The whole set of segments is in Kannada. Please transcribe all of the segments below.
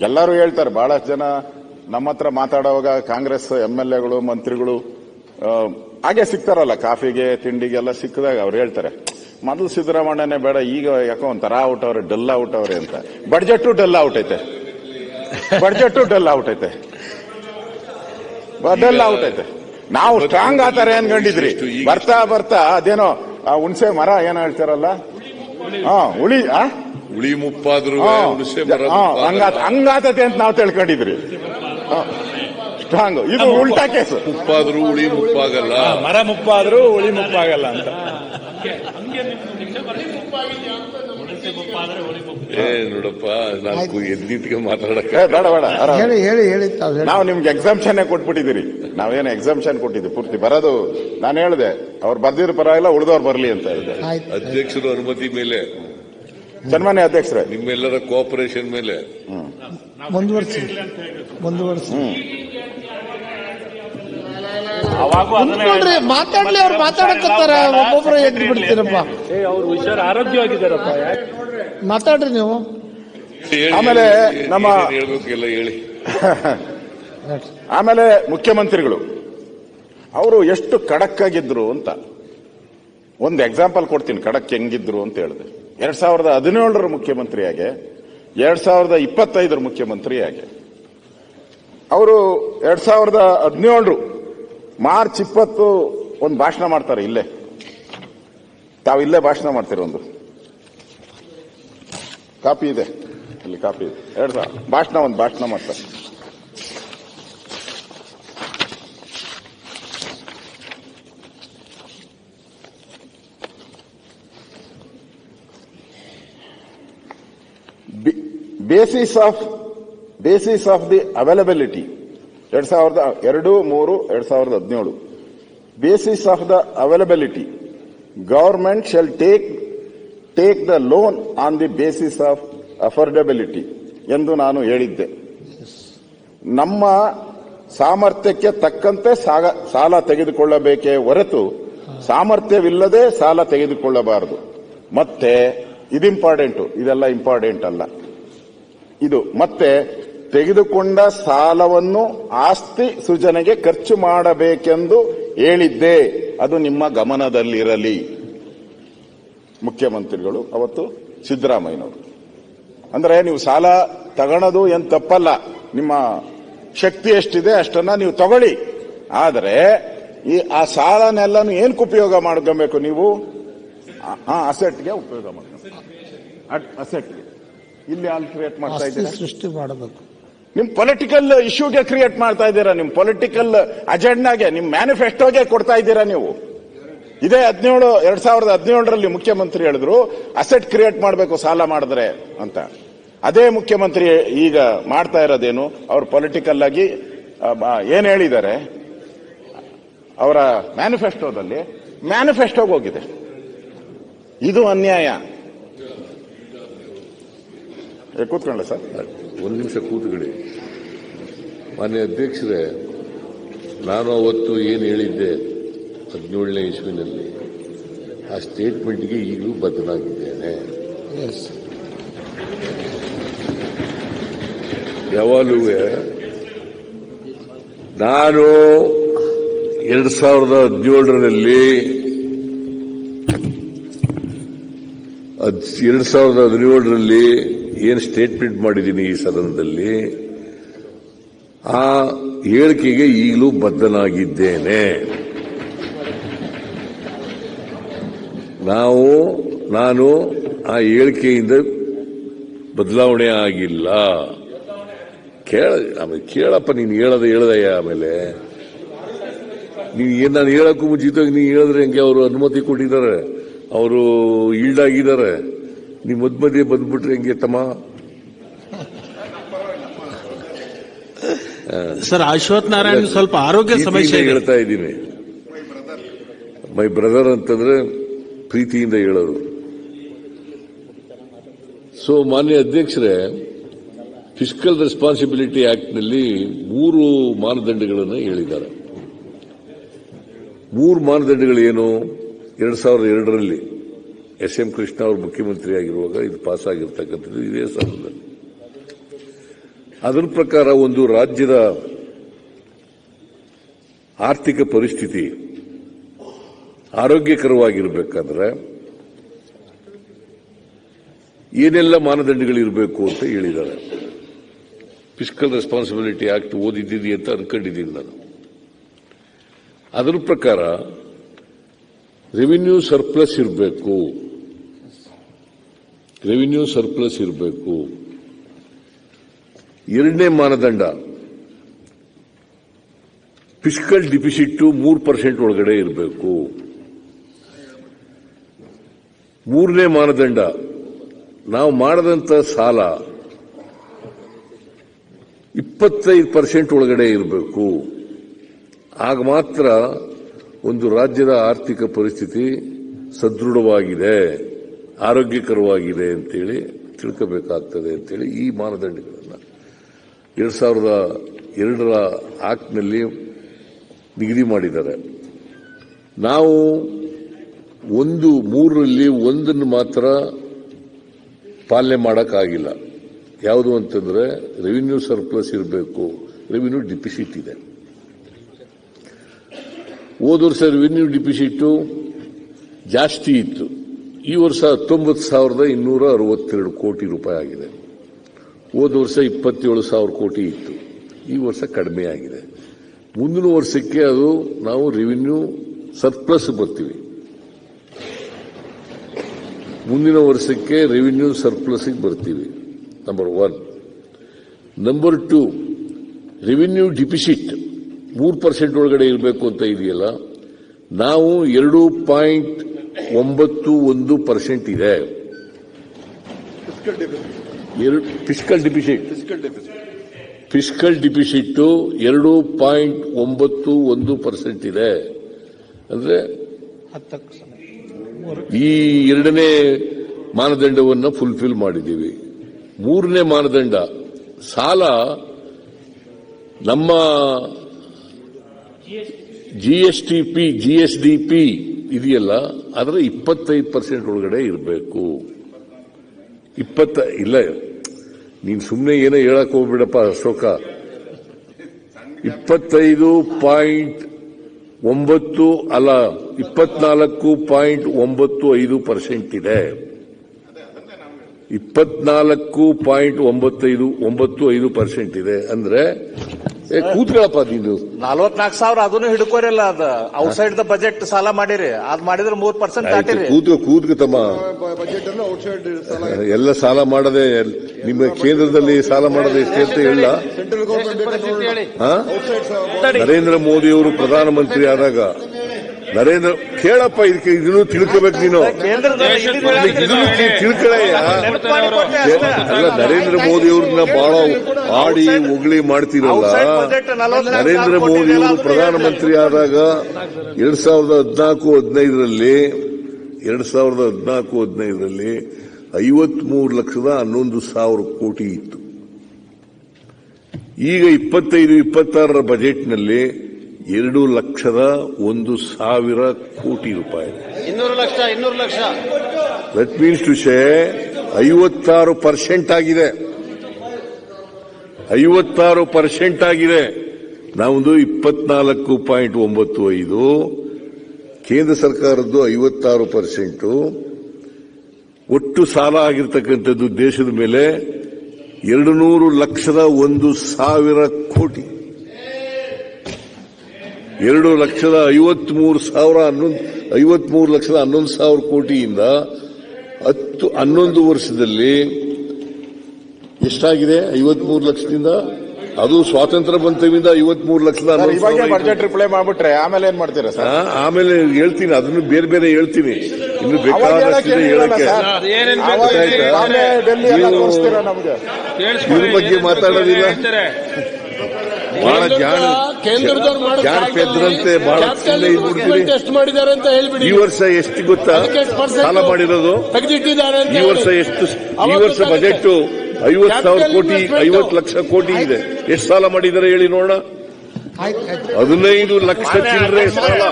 ಎಲ್ಲರೂ ಹೇಳ್ತಾರೆ, ಬಹಳಷ್ಟು ಜನ ನಮ್ಮ ಹತ್ರ ಮಾತಾಡುವಾಗ ಕಾಂಗ್ರೆಸ್ ಎಂ ಎಲ್ ಎಗಳು, ಮಂತ್ರಿಗಳು ಹಾಗೆ ಸಿಗ್ತಾರಲ್ಲ, ಕಾಫಿಗೆ, ತಿಂಡಿಗೆಲ್ಲ ಸಿಕ್ಕಿದಾಗ ಅವ್ರು ಹೇಳ್ತಾರೆ ಮೊದಲು ಸಿದ್ದರಾಮಣ್ಣನೇ ಬೇಡ, ಈಗ ಯಾಕೋ ಒಂಥರ ಔಟ್ ಅವ್ರೆ ಡಲ್ ಔಟ್ ಅವ್ರೆ ಅಂತ. ಬಡ್ಜೆಟ್ ಡಲ್ ಔಟ್ ಐತೆ. ಬಡ್ಜೆಟ್ ಡಲ್ ಔಟ್ ಐತೆ. ಡಲ್ ಔಟ್ ಐತೆ. ನಾವು ಸ್ಟ್ರಾಂಗ್ ಆತಾರೆ ಅನ್ಕೊಂಡಿದ್ರಿ. ಬರ್ತಾ ಬರ್ತಾ, ಅದೇನೋ ಹುಣ್ಸೆ ಮರ ಏನೋ ಹೇಳ್ತಾರಲ್ಲ? ಹಾ ಉಳಿ ಆ? ಉಳಿ ಮುಪ್ಪಾದ್ರು ಹಂಗಾತತೆ ಅಂತ ನಾವು ತಿಳ್ಕೊಂಡಿದ್ರಿ ಸ್ಟ್ರಾಂಗ್ ಇದು ಉಲ್ಟಾ ಕೇಸ್. ಮುಪ್ಪಾದ್ರು ಉಳಿ ಮುಪ್ಪಾಗಲ್ಲ. ಮರ ಮುಪ್ಪಾದ್ರೂ ಉಳಿ ಮುಪ್ಪಾಗಲ್ಲ ಅಂತ. ಏ ನೋಡಪ್ಪ ನಾಲ್ಕು ಎದ್ದಿಟ್ಟಿಗೆ ಮಾತಾಡಕ್ಕೆ? ಬೇಡ ಬೇಡ. ಹೇಳಿ ಹೇಳಿ ಹೇಳಿ ಹೇಳಿ. ನಾವು ನಿಮ್ಗೆ ಎಕ್ಸಾಮ್ಷನ್ ಕೊಟ್ಬಿಟ್ಟಿದ್ದೀರಿ. ನಾವೇನು ಎಕ್ಸಾಮ್ಷನ್ ಕೊಟ್ಟಿದ್ದೀವಿ ಪೂರ್ತಿ? ಬರೋದು ನಾನು ಹೇಳಿದೆ ಅವ್ರು ಬರ್ದಿರೋ ಪರವಾಗಿಲ್ಲ ಉಳಿದವ್ರು ಬರಲಿ ಅಂತ ಹೇಳಿದೆ. ಅಧ್ಯಕ್ಷರು ಅನುಮತಿ ಮೇಲೆ. ಸನ್ಮಾನ್ಯ ಅಧ್ಯಕ್ಷರೇ. ನಿಮ್ಮೆಲ್ಲರ ಕೋಆಪರೇಷನ್ ಮೇಲೆ. ಮುಂದುವರಿಸಿ ಮುಂದುವರಿಸಿ ಮಾತಾಡ್ಲಿ ಅವ್ರು ಮಾತಾಡಕತ್ತಾರ ಒಬ್ಬೊಬ್ರು ಎದ್ದು ಬಿಡ್ತೀರಪ್ಪ. ಅವ್ರು ಹುಷಾರ ಆರೋಗ್ಯವಾಗಿದ್ದಾರಪ್ಪ. ಮಾತಾಡ್ರಿ ನೀವು. ಆಮೇಲೆ ನಮ್ಮ- ಎಲ್ಲ ಹೇಳಿ. ಆಮೇಲೆ ಮುಖ್ಯಮಂತ್ರಿಗಳು ಅವರು ಎಷ್ಟು ಖಡಕ್ ಆಗಿದ್ರು ಅಂತ. ಒಂದು ಎಕ್ಸಾಂಪಲ್ ಕೊಡ್ತೀನಿ ಖಡಕ್ ಹೆಂಗಿದ್ರು ಅಂತ ಹೇಳಿದೆ. ಎರಡ್ ಸಾವಿರದ ಹದಿನೇಳರ ಮುಖ್ಯಮಂತ್ರಿಯಾಗೆ, ಎರಡ್ ಸಾವಿರದ ಇಪ್ಪತ್ತೈದರ ಮುಖ್ಯಮಂತ್ರಿಯಾಗೆ. ಅವರು ಎರಡ್ ಸಾವಿರದ ಹದಿನೇಳರು, ಮಾರ್ಚ್ ಇಪ್ಪತ್ತು ಒಂದು ಭಾಷಣ ಮಾಡ್ತಾರೆ ಇಲ್ಲೇ. ತಾವು ಇಲ್ಲೇ ಭಾಷಣ ಮಾಡ್ತೀರಿ ಒಂದು. ಕಾಪಿ ಇದೆ ಇಲ್ಲಿ ಕಾಪಿ ಇದೆ. ಎರಡ್ ಸಾವಿರ ಭಾಷಣ ಒಂದು ಭಾಷಣ ಮಾಡ್ತಾರೆ. Basis of basis of the availability ಎರಡ್ ಸಾವಿರದ ಎರಡು ಮೂರು ಎರಡ್ ಸಾವಿರದ ಹದಿನೇಳು. Basis of the availability government shall take take the loan on the basis of affordability ಎಂದು ನಾನು ಹೇಳಿದ್ದೆ. ನಮ್ಮ ಸಾಮರ್ಥ್ಯಕ್ಕೆ ತಕ್ಕಂತೆ ಸಾಲ ತೆಗೆದುಕೊಳ್ಳಬೇಕೇ ಹೊರತು ಸಾಮರ್ಥ್ಯವಿಲ್ಲದೆ ಸಾಲ ತೆಗೆದುಕೊಳ್ಳಬಾರದು. ಮತ್ತೆ ಇದು ಇಂಪಾರ್ಟೆಂಟು ಇದೆಲ್ಲ ಇಂಪಾರ್ಟೆಂಟ್ ಅಲ್ಲ ಇದು ಮತ್ತೆ ತೆಗೆದುಕೊಂಡ ಸಾಲವನ್ನು ಆಸ್ತಿ ಸೃಜನೆಗೆ ಖರ್ಚು ಮಾಡಬೇಕೆಂದು ಹೇಳಿದ್ದೆ. ಅದು ನಿಮ್ಮ ಗಮನದಲ್ಲಿರಲಿ. ಮುಖ್ಯಮಂತ್ರಿಗಳು, ಅವತ್ತು ಸಿದ್ದರಾಮಯ್ಯನವರು. ಅಂದ್ರೆ ನೀವು ಸಾಲ ತಗೊಳ್ಳೋದು ಏನು ತಪ್ಪಲ್ಲ. ನಿಮ್ಮ ಶಕ್ತಿ ಎಷ್ಟಿದೆ ಅಷ್ಟನ್ನ ನೀವು ತಗೊಳ್ಳಿ. ಆದರೆ ಈ ಆ ಸಾಲನೆಲ್ಲನು ಏನಕ್ಕೆ ಉಪಯೋಗ ಮಾಡ್ಕೊಬೇಕು ನೀವು? ಆ ಅಸೆಟ್ಗೆ ಉಪಯೋಗ ಮಾಡ್ಕೊಬೇಕು. ಅಸೆಟ್ಗೆ ಇಲ್ಲಿ ಅಲ್ಲಿ ಕ್ರಿಯೇಟ್ ಮಾಡ್ತಾ ಆಸ್ತಿ ಇದ್ದೀರಾ? ಸೃಷ್ಟಿ ಮಾಡಬೇಕು. ನಿಮ್ ಪೊಲಿಟಿಕಲ್ ಇಶ್ಯೂಗೆ ಕ್ರಿಯೇಟ್ ಮಾಡ್ತಾ ಇದ್ದೀರಾ? ನಿಮ್ ಪೊಲಿಟಿಕಲ್ ಅಜೆಂಡಾಗೆ ನಿಮ್ ಮ್ಯಾನಿಫೆಸ್ಟೋಗೆ ಕೊಡ್ತಾ ಇದ್ದೀರಾ ನೀವು? ಇದೇ ಹದಿನೇಳು ಎರಡ್ ಸಾವಿರದ ಹದಿನೇಳರಲ್ಲಿ ಮುಖ್ಯಮಂತ್ರಿ ಹೇಳಿದ್ರು ಅಸೆಟ್ ಕ್ರಿಯೇಟ್ ಮಾಡಬೇಕು ಸಾಲ ಮಾಡಿದ್ರೆ ಅಂತ. ಅದೇ ಮುಖ್ಯಮಂತ್ರಿ ಈಗ ಮಾಡ್ತಾ ಇರೋದೇನು? ಅವ್ರು ಪೊಲಿಟಿಕಲ್ ಆಗಿ ಏನ್ ಹೇಳಿದ್ದಾರೆ? ಅವರ ಮ್ಯಾನಿಫೆಸ್ಟೋದಲ್ಲಿ ಮ್ಯಾನಿಫೆಸ್ಟೋಗೆ ಹೋಗಿದೆ. ಇದು ಅನ್ಯಾಯ. ಕೂತ್ಕೊಳ್ಳಿ ಸರ್. ಒಂದು ನಿಮಿಷ ಕೂತ್ಕೊಳ್ಳಿ. ಮಾನ್ಯ ಅಧ್ಯಕ್ಷರೇ ನಾನು ಅವತ್ತು ಏನು ಹೇಳಿದ್ದೆ ಹದಿನೇಳನೇ ಇಸ್ವಿನಲ್ಲಿ ಆ ಸ್ಟೇಟ್ಮೆಂಟ್ಗೆ ಈಗಲೂ ಬದ್ಧನಾಗಿದ್ದೇನೆ. ಎಸ್ ಯಾವಾಗಲೂ ನಾನು ಎರಡ್ ಸಾವಿರದ ಹದಿನೇಳರಲ್ಲಿ ಎರಡ್ ಸಾವಿರದ ಹದಿನೇಳರಲ್ಲಿ ಏನು ಸ್ಟೇಟ್ಮೆಂಟ್ ಮಾಡಿದ್ದೀನಿ ಈ ಸದನದಲ್ಲಿ? ಆ ಹೇಳಿಕೆಗೆ ಈಗಲೂ ಬದ್ಧನಾಗಿದ್ದೇನೆ. ನಾವು, ನಾನು ಆ ಹೇಳಿಕೆಯಿಂದ ಬದಲಾವಣೆ ಆಗಿಲ್ಲ. ಕೇಳ, ಆಮೇಲೆ ಕೇಳಪ್ಪ, ನೀನು ಹೇಳದ ಹೇಳದಯ್ಯ ಆಮೇಲೆ. ನೀನು ಏನು ನಾನು ಹೇಳಕ್ಕೂ ಮುಂಚಿತವಾಗಿ ನೀನು ಹೇಳಿದ್ರೆ ಹೆಂಗೆ ಅವರು ಅನುಮತಿ ಕೊಟ್ಟಿದ್ದಾರೆ? ಅವರು ಈಲ್ಡ್ ಆಗಿದ್ದಾರೆ. ನೀ ಮದ್ ಮಧ್ಯೆ ಬಂದ್ಬಿಟ್ರೆ ಹೆಂಗೆ ತಮ್ಮ? ಸರ್ ಅಶ್ವಥ್ ನಾರಾಯಣ್ ಸ್ವಲ್ಪ ಆರೋಗ್ಯ ಸಮಸ್ಯೆ ಹೇಳ್ತಾ ಇದ್ದೀನಿ. ಮೈ ಬ್ರದರ್ ಅಂತಂದ್ರೆ ಪ್ರೀತಿಯಿಂದ ಹೇಳೋದು ಸೊ ಮಾನ್ಯ ಅಧ್ಯಕ್ಷರೇ ಫಿಸಿಕಲ್ ರೆಸ್ಪಾನ್ಸಿಬಿಲಿಟಿ ಆಕ್ಟ್ನಲ್ಲಿ ಮೂರು ಮಾನದಂಡಗಳನ್ನು ಹೇಳಿದ್ದಾರೆ. ಮೂರು ಮಾನದಂಡಗಳು ಏನು ಎರಡ್ ಸಾವಿರದ ಎರಡರಲ್ಲಿ. ಎಸ್ ಎಂ ಕೃಷ್ಣ ಅವರು ಮುಖ್ಯಮಂತ್ರಿ ಆಗಿರುವಾಗ ಇದು ಪಾಸ್ ಆಗಿರ್ತಕ್ಕಂಥದ್ದು ಇದೇ ಸಂಬಂಧ. ಅದರ ಪ್ರಕಾರ ಒಂದು ರಾಜ್ಯದ ಆರ್ಥಿಕ ಪರಿಸ್ಥಿತಿ ಆರೋಗ್ಯಕರವಾಗಿರಬೇಕಾದ್ರೆ ಏನೆಲ್ಲ ಮಾನದಂಡಗಳಿರಬೇಕು ಅಂತ ಹೇಳಿದ್ದಾರೆ. ಫಿಸಿಕಲ್ ರೆಸ್ಪಾನ್ಸಿಬಿಲಿಟಿ ಆಕ್ಟ್ ಓದಿದ್ದೀನಿ ಅಂತ ಅನ್ಕೊಂಡಿದ್ದೀನಿ ನಾನು. ಅದರ ಪ್ರಕಾರ ರೆವಿನ್ಯೂ ಸರ್ಪ್ಲಸ್ ಇರಬೇಕು. ರೆವಿನ್ಯೂ ಸರ್ಪ್ಲಸ್ ಇರಬೇಕು. ಎರಡನೇ ಮಾನದಂಡ. ಫಿಸಿಕಲ್ ಡಿಫಿಸಿಟ್ ಮೂರು ಪರ್ಸೆಂಟ್ ಒಳಗಡೆ ಇರಬೇಕು. ಮೂರನೇ ಮಾನದಂಡ. ನಾವು ಮಾಡದಂತ ಸಾಲ ಇಪ್ಪತ್ತೈದು ಪರ್ಸೆಂಟ್ ಒಳಗಡೆ ಇರಬೇಕು. ಆಗ ಮಾತ್ರ ಒಂದು ರಾಜ್ಯದ ಆರ್ಥಿಕ ಪರಿಸ್ಥಿತಿ ಸದೃಢವಾಗಿದೆ. ಆರೋಗ್ಯಕರವಾಗಿದೆ ಅಂತೇಳಿ ತಿಳ್ಕೋಬೇಕಾಗ್ತದೆ ಅಂತೇಳಿ ಈ ಮಾನದಂಡಗಳನ್ನು ಎರಡು ಸಾವಿರದ ಎರಡರ ಆಕ್ಟ್ನಲ್ಲಿ ನಿಗದಿ ಮಾಡಿದ್ದಾರೆ. ನಾವು ಒಂದು ಮೂರರಲ್ಲಿ ಒಂದನ್ನು ಮಾತ್ರ ಪಾಲನೆ ಮಾಡೋಕ್ಕಾಗಿಲ್ಲ. ಯಾವುದು ಅಂತಂದರೆ ರೆವಿನ್ಯೂ ಸರ್ಪ್ಲಸ್ ಇರಬೇಕು ರೆವಿನ್ಯೂ ಡಿಪಿಸಿಟ್ ಇದೆ. ಹೋದ ವರ್ಷ ರೆವಿನ್ಯೂ ಡಿಪಿಸಿಟ್ಟು ಜಾಸ್ತಿ ಇತ್ತು. ಈ ವರ್ಷ ಹತ್ತೊಂಬತ್ತು ಸಾವಿರದ ಇನ್ನೂರ ಅರವತ್ತೆರಡು ಕೋಟಿ ರೂಪಾಯಿ ಆಗಿದೆ. ಹೋದ ವರ್ಷ ಇಪ್ಪತ್ತೇಳು ಸಾವಿರ ಕೋಟಿ ಇತ್ತು. ಈ ವರ್ಷ ಕಡಿಮೆ ಆಗಿದೆ. ಮುಂದಿನ ವರ್ಷಕ್ಕೆ ಅದು ನಾವು ರೆವಿನ್ಯೂ ಸರ್ಪ್ಲಸ್ ಬರ್ತೀವಿ. ಮುಂದಿನ ವರ್ಷಕ್ಕೆ ರೆವಿನ್ಯೂ ಸರ್ಪ್ಲಸ್ಗೆ ಬರ್ತೀವಿ. Number one number two revenue deficit ಮೂರು ಪರ್ಸೆಂಟ್ ಒಳಗಡೆ ಇರಬೇಕು ಅಂತ ಇದೆಯಲ್ಲ? ನಾವು ಎರಡು ಪಾಯಿಂಟ್ ಒಂಬತ್ತು ಒಂದು ಪರ್ಸೆಂಟ್ ಇದೆ. ಎರಡು ಫಿಸಿಕಲ್ ಡಿಪಿಸಿಟ್ ಫಿಸ್ಕಲ್ ಡಿಪಿಸಿಟ್ ಎರಡು ಪಾಯಿಂಟ್ ಒಂಬತ್ತು ಒಂದು ಪರ್ಸೆಂಟ್ ಇದೆ. ಅಂದ್ರೆ. ಈ ಎರಡನೇ ಮಾನದಂಡವನ್ನು ಫುಲ್ಫಿಲ್ ಮಾಡಿದ್ದೀವಿ. ಮೂರನೇ ಮಾನದಂಡ ಸಾಲ ನಮ್ಮ ಜಿಎಸ್ಟಿ ಪಿ ಜಿಎಸ್ಡಿ ಪಿ ಇದೆಯಲ್ಲ ಅದರ ಇಪ್ಪತ್ತೈದು ಪರ್ಸೆಂಟ್ ಒಳಗಡೆ ಇರಬೇಕು. ಇಪ್ಪತ್ತ, ಇಲ್ಲ, ನೀನು ಸುಮ್ಮನೆ ಏನೋ ಹೇಳಕ್ ಹೋಗ್ಬಿಡಪ್ಪ ಅಶೋಕ. ಇಪ್ಪತ್ತೈದು ಪಾಯಿಂಟ್ ಒಂಬತ್ತು ಅಲ್ಲ, ಇಪ್ಪತ್ನಾಲ್ಕು ಪಾಯಿಂಟ್ ಒಂಬತ್ತು ಐದು ಪರ್ಸೆಂಟ್ ಇದೆ. ಇಪ್ಪತ್ನಾಲ್ಕು ಪಾಯಿಂಟ್ ಒಂಬತ್ತೈದು ಒಂಬತ್ತು ಐದು ಪರ್ಸೆಂಟ್ ಇದೆ. ಅಂದ್ರೆ ಏ, ಕೂತ್ಕೊಳ್ಳಪ್ಪ ನೀನು. ನಲ್ವತ್ನಾಲ್ಕು ಸಾವಿರ ಅದನ್ನು ಹಿಡ್ಕೋರಿಲ್ಲ ಅದ. ಔಟ್ಸೈಡ್ ದ ಬಜೆಟ್ ಸಾಲ ಮಾಡಿರಿ. ಅದ್ ಮಾಡಿದ್ರೆ ಮೂರ್ ಪರ್ಸೆಂಟ್ ದಾಟಿರಿ. ಕೂತ್ಕೋ ಕೂತ್ಕೋ ತಮ್ಮ. ಎಲ್ಲ ಸಾಲ ಮಾಡದೆ ನಿಮ್ಮ ಕೇಂದ್ರದಲ್ಲಿ ಸಾಲ ಮಾಡದೆ ಎಷ್ಟೇ ಅಂತ ಹೇಳ. ನರೇಂದ್ರ ಮೋದಿ ಅವರು ಪ್ರಧಾನಮಂತ್ರಿ ಆದಾಗ ನರೇಂದ್ರ, ಕೇಳಪ್ಪ, ಇದಕ್ಕೆ ಇದನ್ನು ತಿಳ್ಕೋಬೇಕು ನೀನು. ಇದನ್ನು ತಿಳ್ಕೊಳ್ಳ ನರೇಂದ್ರ ಮೋದಿ ಅವ್ರನ್ನ ಬಹಳ ಆಡಿ ಹೊಗಳಿ ಮಾಡ್ತಿರಲ್ಲ. Outside budget 44 ನರೇಂದ್ರ ಮೋದಿ ಅವರು ಪ್ರಧಾನಮಂತ್ರಿ ಆದಾಗ ಎರಡ್ ಸಾವಿರದ ಹದಿನಾಲ್ಕು, ಹದಿನೈದರಲ್ಲಿ, ಎರಡ್ ಸಾವಿರದ ಹದಿನಾಲ್ಕು, ಹದಿನೈದರಲ್ಲಿ ಐವತ್ಮೂರು ಲಕ್ಷದ ಹನ್ನೊಂದು ಸಾವಿರ ಕೋಟಿ ಇತ್ತು. ಈಗ ಇಪ್ಪತ್ತೈದು, ಇಪ್ಪತ್ತಾರರ ಬಜೆಟ್ನಲ್ಲಿ ಎರಡು ಲಕ್ಷದ ಒಂದು ಸಾವಿರ ಕೋಟಿ ರೂಪಾಯಿ. ಇನ್ನೂರು ಲಕ್ಷ ಇನ್ನೂರು ಲಕ್ಷ. ದಟ್ ಮೀನ್ಸ್ ಟು ಶೇ ಐವತ್ತಾರು ಪರ್ಸೆಂಟ್ ಆಗಿದೆ. ಐವತ್ತಾರು ಪರ್ಸೆಂಟ್ ಆಗಿದೆ. ನಮ್ಮದು ಇಪ್ಪತ್ನಾಲ್ಕು ಪಾಯಿಂಟ್ ಒಂಬತ್ತು ಐದು. ಕೇಂದ್ರ ಸರ್ಕಾರದ್ದು ಐವತ್ತಾರು ಪರ್ಸೆಂಟ್ ಒಟ್ಟು ಸಾಲ ಆಗಿರ್ತಕ್ಕಂಥದ್ದು ದೇಶದ ಮೇಲೆ ಎರಡು ನೂರು ಲಕ್ಷದ ಒಂದು ಸಾವಿರ ಕೋಟಿ. ಎರಡು ಲಕ್ಷದ ಐವತ್ಮೂರು ಸಾವಿರ ಹನ್ನೊಂದು ಐವತ್ಮೂರು ಲಕ್ಷದ ಹನ್ನೊಂದು ಸಾವಿರ ಕೋಟಿಯಿಂದ ಹತ್ತು ಹನ್ನೊಂದು ವರ್ಷದಲ್ಲಿ ಎಷ್ಟಾಗಿದೆ? ಐವತ್ಮೂರು ಲಕ್ಷದಿಂದ? ಅದು ಸ್ವಾತಂತ್ರ್ಯ ಬಂತವಿಂದ ಐವತ್ಮೂರು ಲಕ್ಷದ ಸರ್ ಹನ್ನೊಂದು ಇವಾಗೆ ಸಾವಿರ ಬಜೆಟ್ ರಿಪ್ಲೈ ಮಾಡ್ಬಿಟ್ರೆ ಆಮೇಲೆ ಏನ್ ಮಾಡ್ತೀರಾ ಸರ್? ಆಮೇಲೆ ಹೇಳ್ತೀನಿ ಅದನ್ನು ಬೇರೆ ಬೇರೆ ಹೇಳ್ತೀನಿ. ಇನ್ನು ಬೇಕಾದಷ್ಟು ಬೇಕಾದಷ್ಟಿದೆ ಹೇಳಕ್ಕೆ ಇದ್ರ ಬಗ್ಗೆ ಮಾತಾಡೋದಿಲ್ಲ. ಬಹಳ ಜಾಣ ಜಾಣ ಪೆದ್ರಂತೆ ಬಹಳ ಎಷ್ಟು ಮಾಡಿದ್ದಾರೆ ಅಂತ ಹೇಳ್ಬಿಡಿ. ಈ ವರ್ಷ ಎಷ್ಟು ಗೊತ್ತಾ? ಸಾಲ ಮಾಡಿರೋದು? ಈ ವರ್ಷ. ಎಷ್ಟು ಈ ವರ್ಷ ಬಜೆಟ್ ಐವತ್ತು ಸಾವಿರ ಕೋಟಿ. ಐವತ್ತು ಲಕ್ಷ ಕೋಟಿ ಇದೆ. ಎಷ್ಟು ಸಾಲ ಮಾಡಿದ್ದಾರೆ ಹೇಳಿ ನೋಡೋಣ. ಹದಿನೈದು ಲಕ್ಷ ಚಿಲ್ಲರೆ ಸಾಲ.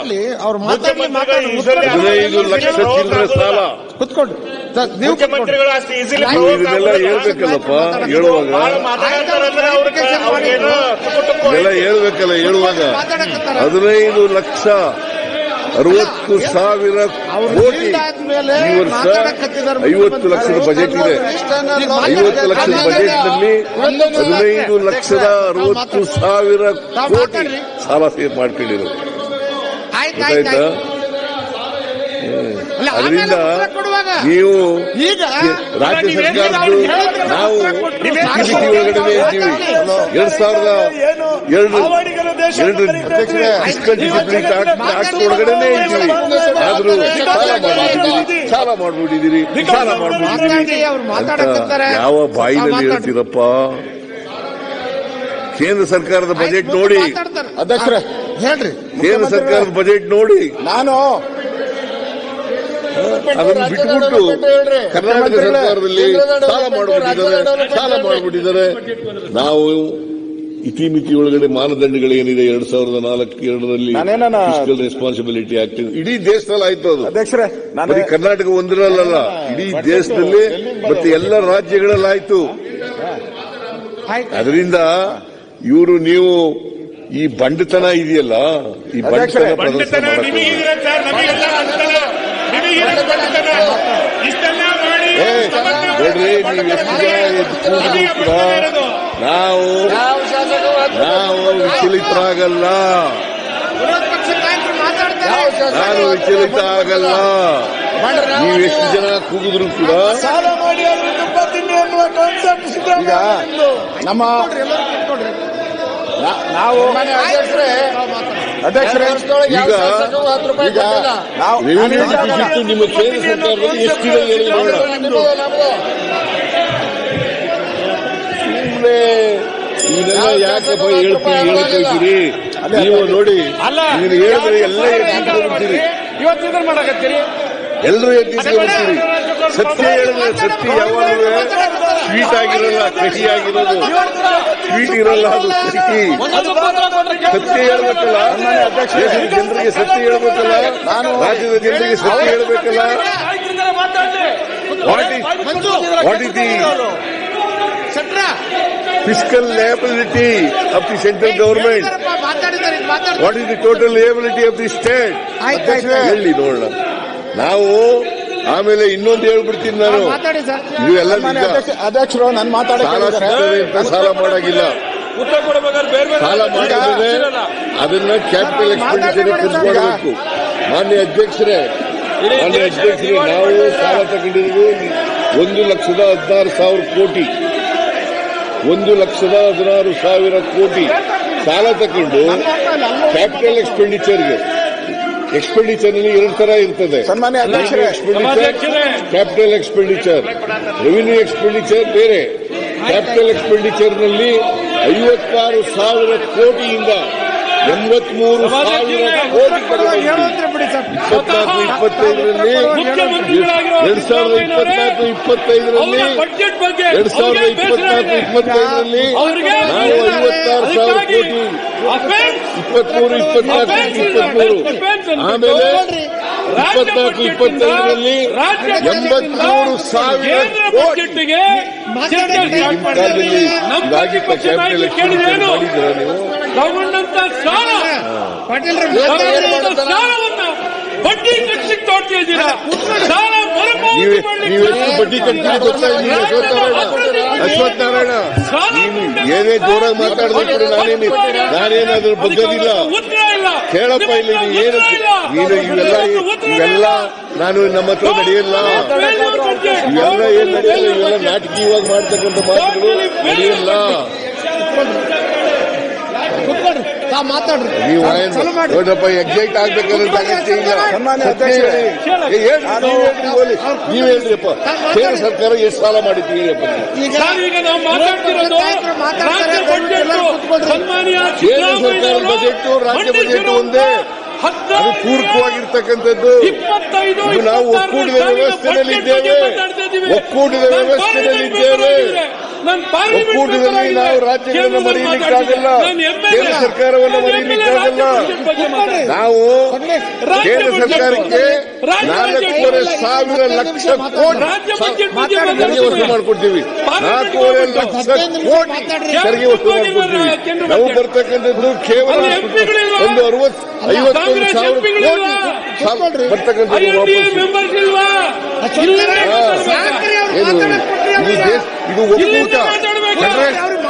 ಹದಿನೈದು ಲಕ್ಷ ಚಿಲ್ಲರೆ ಸಾಲ. ಕುತ್ಕೊಂಡು. ಇದನ್ನೆಲ್ಲ ಹೇಳ್ಬೇಕಲ್ಲಪ್ಪ ಹೇಳುವಾಗ. ಇದೆಲ್ಲ ಹೇಳ್ಬೇಕಲ್ಲ ಹೇಳುವಾಗ. ಹದಿನೈದು ಲಕ್ಷ ಅರವತ್ತು ಸಾವಿರ ಕೋಟಿ ಈ ವರ್ಷ ಐವತ್ತು ಲಕ್ಷದ ಬಜೆಟ್ ಇದೆ. ಐವತ್ತು ಲಕ್ಷದ ಬಜೆಟ್ನಲ್ಲಿ ಹದಿನೈದು ಲಕ್ಷದ ಅರವತ್ತು ಸಾವಿರ ಕೋಟಿ ಸಾಲ ಸೇರ್ ಮಾಡ್ಕೊಂಡಿರೋದು. ಗೊತ್ತಾಯ್ತಾ? ಅದರಿಂದ ನೀವು ಈಗ ರಾಜ್ಯ ಹೇಳಿದ್ರೆ ನಾವು ಒಳಗಡೆ ಇದ್ದೀವಿ. ಎರಡ್ ಸಾವಿರದ ಎರಡು ಫಿಸ್ಕಲ್ ಡಿಸಿಪ್ಲಿನ್ ಆಕ್ಟ್ ಒಳಗಡೆನೆ ಇದ್ದೀವಿ. ಆದ್ರೂ ಸಾಲ ಮಾಡ್ಬಿಟ್ಟಿದ್ದೀರಿ. ಸಾಲ ಮಾಡ್ಬಿಟ್ಟಿದ್ದೀರಿ. ಯಾವ ಬಾಯಿನಲ್ಲಿ. ಹೇಳ್ತೀರಪ್ಪ? ಕೇಂದ್ರ ಸರ್ಕಾರದ ಬಜೆಟ್ ನೋಡಿ. ಅಧ್ಯಕ್ಷರ ಹೇಳ್ರಿ. ಕೇಂದ್ರ ಸರ್ಕಾರದ ಬಜೆಟ್ ನೋಡಿ. ನಾನು ಅದನ್ನು ಬಿಟ್ಬಿಟ್ಟು ಕರ್ನಾಟಕ ಸರ್ಕಾರದಲ್ಲಿ ಸಾಲ ಮಾಡ್ಬಿಟ್ಟಿದ್ದಾರೆ. ಸಾಲ ಮಾಡಿಬಿಟ್ಟಿದ್ದಾರೆ. ನಾವು ಇತಿಮಿತಿ ಒಳಗಡೆ ಮಾನದಂಡಗಳೇನಿದೆ ಎರಡ್ ಸಾವಿರದ ನಾಲ್ಕು ಎರಡರಲ್ಲಿ ಫಿಸಿಕಲ್ ರೆಸ್ಪಾನ್ಸಿಬಿಲಿಟಿ ಆಕ್ಟ್ ಇಡೀ ದೇಶದಲ್ಲಿ ಆಯ್ತು ಅದು. ಅಧ್ಯಕ್ಷರೇ ಬರೀ ಕರ್ನಾಟಕ ಒಂದರಲ್ಲ ಇಡೀ ದೇಶದಲ್ಲಿ ಮತ್ತೆ ಎಲ್ಲ ರಾಜ್ಯಗಳಲ್ಲಿ ಆಯ್ತು. ಅದರಿಂದ ಇವರು ನೀವು ಈ ಬಂಡತನ ಇದೆಯಲ್ಲ ಈ ಬಂಡತನ ಪ್ರದರ್ಶನ ನೀವು ಎಷ್ಟು ಜನ ನಾವು ನಾವು ವಿಚಲಿತರಾಗಲ್ಲ. ನಾನು ವಿಚಲಿತ ಆಗಲ್ಲ ನೀವು ಎಷ್ಟು ಜನ ಕೂಗಿದ್ರು ಕೂಡ ಈಗ ನಮ್ಮ ನಾವು ಅಧ್ಯಕ್ಷರೇ. ಈಗ ಈಗ ನಾವು ರೆವಿನ್ಯೂ ಡಿಫಿಸಿಟ್ ನಿಮ್ಮ ಕೇಂದ್ರ ಸರ್ಕಾರದಲ್ಲಿ ಎಷ್ಟಿದೆ ಹೇಳಿ ನೋಡೋಣ. ಸುಮ್ಮನೆ ಇದೆಲ್ಲ ಯಾಕಪ್ಪ ಹೇಳ್ತೀರಿ ಹೇಳ್ಕೊಳ್ತೀರಿ ನೀವು ನೋಡಿ ನೀನು ಹೇಳಿದ್ರೆ ಎಲ್ಲ ಎತ್ತಿಸ್ಕೊಂಡ್ಬಿಡ್ತೀರಿ ಇವತ್ತಿದ್ರೆ ಮಾಡಕತ್ತೀರಿ ಎಲ್ಲರೂ ಎತ್ತಿಸ್ಕೊಂಡ್ಬಿಡ್ತೀರಿ ಸತ್ಯ ಹೇಳಿದ್ರೆ ಸತ್ಯ ಯಾವಾಗ ಸ್ವೀಟ್ ಆಗಿರಲ್ಲ ಕಹಿ ಆಗಿರೋದು ಸ್ವೀಟ್ ಇರಲ್ಲ ಅದು ಕಹಿ ಸತ್ಯ ಹೇಳ್ಬೇಕಲ್ಲ ದೇಶದ ಜನರಿಗೆ ಸತ್ಯ ಹೇಳ್ಬೇಕಲ್ಲ ರಾಜ್ಯದ ಜನರಿಗೆ ಸತ್ಯ ಹೇಳ್ಬೇಕಲ್ಲ what is what is the fiscal liability of the central government. What is the total liability of the state. ಹೇಳಿ ನೋಡೋಣ. ನಾವು ಆಮೇಲೆ ಇನ್ನೊಂದು ಹೇಳ್ಬಿಡ್ತೀನಿ ನಾನು. ಇವೆಲ್ಲ ಅಧ್ಯಕ್ಷರು ನನ್ನ ಮಾತಾಡೋದು ಸಾಲ ಮಾಡಾಗಿಲ್ಲ. ಸಾಲ ಮಾಡಿದ್ರೆ ಅದನ್ನ ಕ್ಯಾಪಿಟಲ್ ಎಕ್ಸ್ಪೆಂಡಿಚರ್ ಮಾಡಬೇಕು ಮಾನ್ಯ ಅಧ್ಯಕ್ಷರೇ ಮಾನ್ಯ ಅಧ್ಯಕ್ಷರೇ ನಾವು ಸಾಲ ತಗೊಂಡಿರೋದು ಒಂದು ಲಕ್ಷದ ಹದಿನಾರು ಸಾವಿರ ಕೋಟಿ. ಒಂದು ಲಕ್ಷದ ಹದಿನಾರು ಸಾವಿರ ಕೋಟಿ ಸಾಲ ತಗೊಂಡು ಕ್ಯಾಪಿಟಲ್ ಎಕ್ಸ್ಪೆಂಡಿಚರ್ಗೆ ಎಕ್ಸ್ಪೆಂಡಿಚರ್ನಲ್ಲಿ ಎರಡು ತರ ಇರ್ತದೆ. ಸನ್ಮಾನ್ಯ ಅಧ್ಯಕ್ಷರೇ expenditure capital expenditure revenue expenditure ಬೇರೆ. ಕ್ಯಾಪಿಟಲ್ ಎಕ್ಸ್ಪೆಂಡಿಚರ್ನಲ್ಲಿ ಐವತ್ತಾರು ಸಾವಿರ ಕೋಟಿಯಿಂದ ಎಂಬತ್ಮೂರು ಇಪ್ಪತ್ನಾಲ್ಕು ಇಪ್ಪತ್ತೈದರಲ್ಲಿ ಎರಡ್ ಸಾವಿರದ ಇಪ್ಪತ್ನಾಲ್ಕು ಇಪ್ಪತ್ತೈದರಲ್ಲಿ ಎರಡ್ ಸಾವಿರದ ಇಪ್ಪತ್ನಾಲ್ಕು ಇಪ್ಪತ್ತೈದರಲ್ಲಿ ನಾವು ಐವತ್ತಾರು ಸಾವಿರ ಕೋಟಿ ಇಪ್ಪತ್ಮೂರು ಇಪ್ಪತ್ನಾಲ್ಕು ಇಪ್ಪತ್ಮೂರು. ಆಮೇಲೆ ಇಪ್ಪತ್ನಾಲ್ಕು ಇಪ್ಪತ್ತೈದರಲ್ಲಿ ಎಂಬತ್ಮೂರು ಸಾವಿರ ಕೋಟಿ. ಮಾಡಿದ್ದೀರಾ. ನೀವು? ಸಾಲ. ಪಾಟೀಲ್ ಬಡ್ಡಿ ಕಟ್ಲಿಕ್ಕೆ ತೋಡ್ತಾ ಇದ್ದೀರಾ? ಸಾಲ ನೀವೆಷ್ಟು ಬಡ್ಡಿ ಕಟ್ತೀರಿ ಗೊತ್ತಾ ಅಶ್ವತ್ಥನಾರಾಯಣ ನೀನು ಏನೇ ಜೋರಾಗಿ ಮಾತಾಡಿದ್ರು ಕೂಡ ನಾನೇನು ನಾನೇನು ಅದ್ರ ಬಗ್ಗದಿಲ್ಲ. ಇಲ್ಲ. ಕೇಳಪ್ಪ ಇಲ್ಲಿ ನೀನು ಏನು ನೀನು ಇವೆಲ್ಲ ಇವೆಲ್ಲ ನಾನು ನಮ್ಮ ಹತ್ರ ನಡೆಯಲ್ಲ. ಇವೆಲ್ಲ ಏನ್ ನಡೆಯಲ್ಲ ಇವೆಲ್ಲ ನಾಟಕೀಯವಾಗಿ ಮಾಡ್ತಕ್ಕಂಥ ಮಾತುಗಳು ನಡೆಯಲ್ಲ ಕೂತ್ಕೊಳ್ರಿ ತಾವ್ ಮಾತಾಡ್ರಿ ನೀವು ತಾವ್ ಚಾಲು ಮಾಡ್ರಿ ನೋಡ್ರಪ್ಪ ಎಕ್ಸೈಟ್ ಆಗ್ಬೇಕನ್ನೋ ಅಗತ್ಯ ಇಲ್ಲ ಸನ್ಮಾನ್ಯ ಸತ್ಯ ಮಾತಾಡ್ರಿ. ನೀವ್ ಹೇಳ್ರಿಪ್ಪ. ಕೇಂದ್ರ ಸರ್ಕಾರ ಎಷ್ಟು ಸಾಲ ಹೇಳಿಯಪ್ಪ. ಸನ್ಮಾನ್ಯ ಕೇಂದ್ರ ಸರ್ಕಾರದ ಬಜೆಟ್ ರಾಜ್ಯ ಬಜೆಟ್ ಒಂದೇ. ಅದು ಪೂರಕವಾಗಿರ್ತಕ್ಕಂಥದ್ದು. ನಾವು ಒಕ್ಕೂಟದ ವ್ಯವಸ್ಥೆಯಲ್ಲಿದ್ದೇವೆ. ಒಕ್ಕೂಟದ ವ್ಯವಸ್ಥೆಯಲ್ಲಿದ್ದೇವೆ. ನಾನು ಪಾರ್ಲಿಮೆಂಟ್ ಒಕ್ಕೂಟದಲ್ಲಿ ನಾವು. ರಾಜ್ಯಗಳನ್ನು. ನಾನು ಕೇಂದ್ರ ಸರ್ಕಾರವನ್ನು ಮಾತಾಡ್ತೀನಿ. ನಾವು ಕೇಂದ್ರ ಸರ್ಕಾರಕ್ಕೆ ನಾಲ್ಕೂವರೆ ಸಾವಿರ ಲಕ್ಷ ಕೋಟಿ ತೆರಿಗೆ ವಸೂಲು ಮಾಡಿಕೊಡ್ತೀವಿ. ನಾಲ್ಕೂವರೆ ಲಕ್ಷ ಕೋಟಿ ತೆರಿಗೆ ವಸೂಲು ಮಾಡಿಕೊಡ್ತೀವಿ. ನಾವು ಬರ್ತಕ್ಕಂಥದ್ದು ಕೇವಲ? ಒಂದು ಅರವತ್ತು ಐವತ್ತೊಂದು ಸಾವಿರ ಕೋಟಿ ಬರ್ತಕ್ಕಂಥದ್ದು ವಾಪಸ್ ಇದು ದೇಶ ಇದು ಒಕ್ಕೂಟ.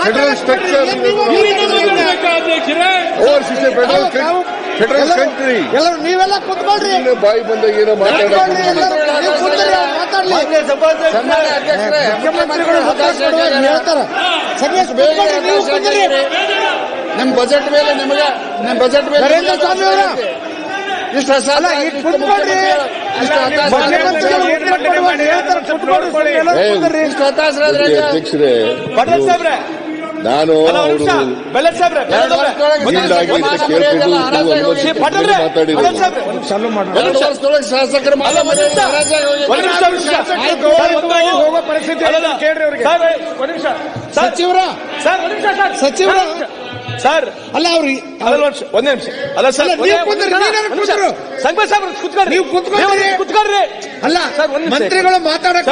Federal structure federal federal country ಎಲ್ಲರೂ ನೀವೆಲ್ಲ ಕುತ್ಕೊಳ್ರಿ. ಬಾಯಿ ಬಂದಾಗ ಏನೋ ಮಾತಾಡೋದು. ನೀವು ಬಜೆಟ್ ಮೇಲೆ ನಿಮಗೆ ನಮ್ಮ ಬಜೆಟ್ ಮೇಲೆ ನರೇಂದ್ರ ಸ್ವಾಮಿ ಅವರ ಇಷ್ಟು ಅಲ್ಲ ಈಗ ಕುತ್ಕೊಳ್ರಿ. ಇಷ್ಟು ಅಧ್ಯಕ್ಷರೇ ಪಟೇಲ್ ಸಾಹೇಬ್ರೆ ನಾನು ಶಾಸಕರ ಸಚಿವರ? ಸರ್ ಒಂದ್ ನಿಮಿಷ ಸರ್. ಸಚಿವರ? ಸರ್. ಅಲ್ಲ ಅವ್ರಿ ಒಂದ್ ನಿಮಿಷ. ಅಲ್ಲ ಸರ್? ಸಂಘ ಸಾಹೇಬ್ರು ಕುತ್ಕೊಳ್ಳಿ. ನೀವು ಕುತ್ಕೊಳ್ಳಿ. ಕುತ್ಕೊಳ್ರಿ ಅಲ್ಲ. ಮಂತ್ರಿಗಳು ಮಾತಾಡಕ್ಕೆ